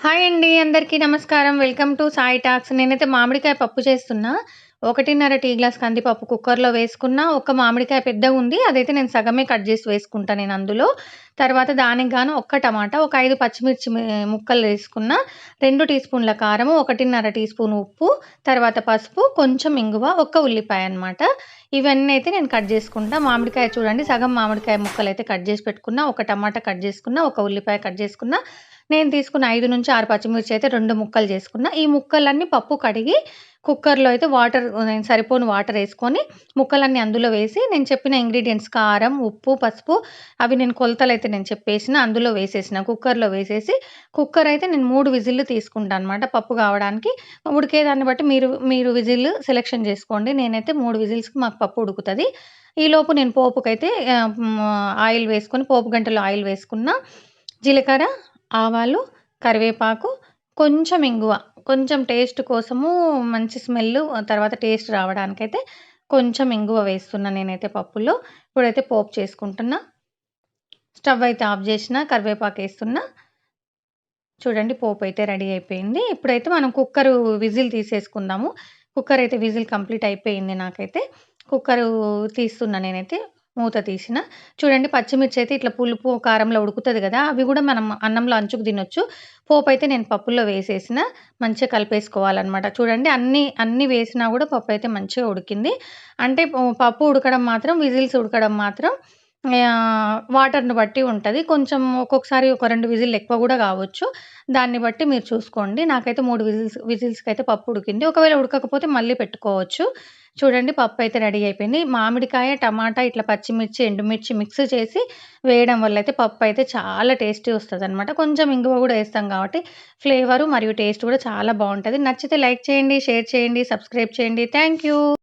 Hi అండి అందరికీ నమస్కారం. Welcome to Sai talks. నేనైతే మామిడికాయ పప్పు చేస్తున్నా. ఒకటిన్నర టీ గ్లాస్ కందిపప్పు కుక్కర్లో వేసుకున్న ఒక మామిడికాయ పెద్దగా ఉంది అదైతే నేను సగమే కట్ చేసి వేసుకుంటాను నేను అందులో. తర్వాత దానికి గాను ఒక్క టమాటా ఒక ఐదు పచ్చిమిర్చి ముక్కలు వేసుకున్న రెండు టీ స్పూన్ల కారం ఒకటిన్నర టీ స్పూన్ ఉప్పు తర్వాత పసుపు కొంచెం ఇంగువ ఒక్క ఉల్లిపాయ అనమాట ఇవన్నీ అయితే నేను కట్ చేసుకుంటా. మామిడికాయ చూడండి సగం మామిడికాయ ముక్కలు అయితే కట్ చేసి పెట్టుకున్నా ఒక టమాటా కట్ చేసుకున్న ఒక ఉల్లిపాయ కట్ చేసుకున్న నేను తీసుకున్న ఐదు నుంచి ఆరు పచ్చిమిర్చి అయితే రెండు ముక్కలు చేసుకున్న. ఈ ముక్కలన్నీ పప్పు కడిగి కుక్కర్లో అయితే వాటర్ నేను సరిపోని వాటర్ వేసుకొని ముక్కలన్నీ అందులో వేసి నేను చెప్పిన ఇంగ్రీడియంట్స్ కారం ఉప్పు పసుపు అవి నేను కొలతలు అయితే నేను చెప్పేసిన అందులో వేసేసిన కుక్కర్లో వేసేసి కుక్కర్ అయితే నేను మూడు విజిల్లు తీసుకుంటాను అనమాట పప్పు కావడానికి. ఉడికేదాన్ని బట్టి మీరు మీరు విజిల్ సెలెక్షన్ చేసుకోండి. నేనైతే మూడు విజిల్స్కి మాకు పప్పు ఉడుకుతుంది. ఈలోపు నేను పోపుకైతే ఆయిల్ వేసుకొని పోపు గంటలో ఆయిల్ వేసుకున్న జీలకర్ర ఆవాలు కరివేపాకు కొంచెం ఇంగువ కొంచెం టేస్ట్ కోసము మంచి స్మెల్ తర్వాత టేస్ట్ రావడానికైతే కొంచెం ఇంగువ వేస్తున్నా నేనైతే పప్పులో. ఇప్పుడైతే పోపు చేసుకుంటున్నా. స్టవ్ అయితే ఆఫ్ చేసిన కరివేపాకు వేస్తున్నా. చూడండి పోపు అయితే రెడీ అయిపోయింది. ఇప్పుడైతే మనం కుక్కర్ విజిల్ తీసేసుకుందాము. కుక్కర్ అయితే విజిల్ కంప్లీట్ అయిపోయింది నాకైతే. కుక్కర్ తీస్తున్నా నేనైతే. మూత తీసిన. చూడండి పచ్చిమిర్చి అయితే ఇట్లా పులుపు కారంలో ఉడుకుతుంది కదా అవి కూడా మనం అన్నంలో అంచుకు తినొచ్చు. పోపు అయితే నేను పప్పుల్లో వేసేసిన మంచిగా కలిపేసుకోవాలన్నమాట. చూడండి అన్ని అన్ని వేసినా కూడా పప్పు అయితే మంచిగా ఉడికింది. అంటే పప్పు ఉడకడం మాత్రం విజిల్స్ ఉడకడం మాత్రం వాటర్ని బట్టి ఉంటుంది. కొంచెం ఒక్కొక్కసారి ఒక రెండు విజిల్ ఎక్కువ కూడా కావచ్చు. దాన్ని బట్టి మీరు చూసుకోండి. నాకైతే మూడు విజిల్స్ విజిల్స్కి అయితే పప్పు ఉడికింది. ఒకవేళ ఉడకకపోతే మళ్ళీ పెట్టుకోవచ్చు. చూడండి పప్పు అయితే రెడీ అయిపోయింది. మామిడికాయ టమాటా ఇట్లా పచ్చిమిర్చి ఎండుమిర్చి మిక్స్ చేసి వేయడం వల్ల అయితే పప్పు అయితే చాలా టేస్టీ వస్తుంది అనమాట కొంచెం ఇంగువ కూడా వేస్తాం కాబట్టి ఫ్లేవరు మరియు టేస్ట్ కూడా చాలా బాగుంటుంది. నచ్చితే లైక్ చేయండి షేర్ చేయండి సబ్స్క్రైబ్ చేయండి. Thank you.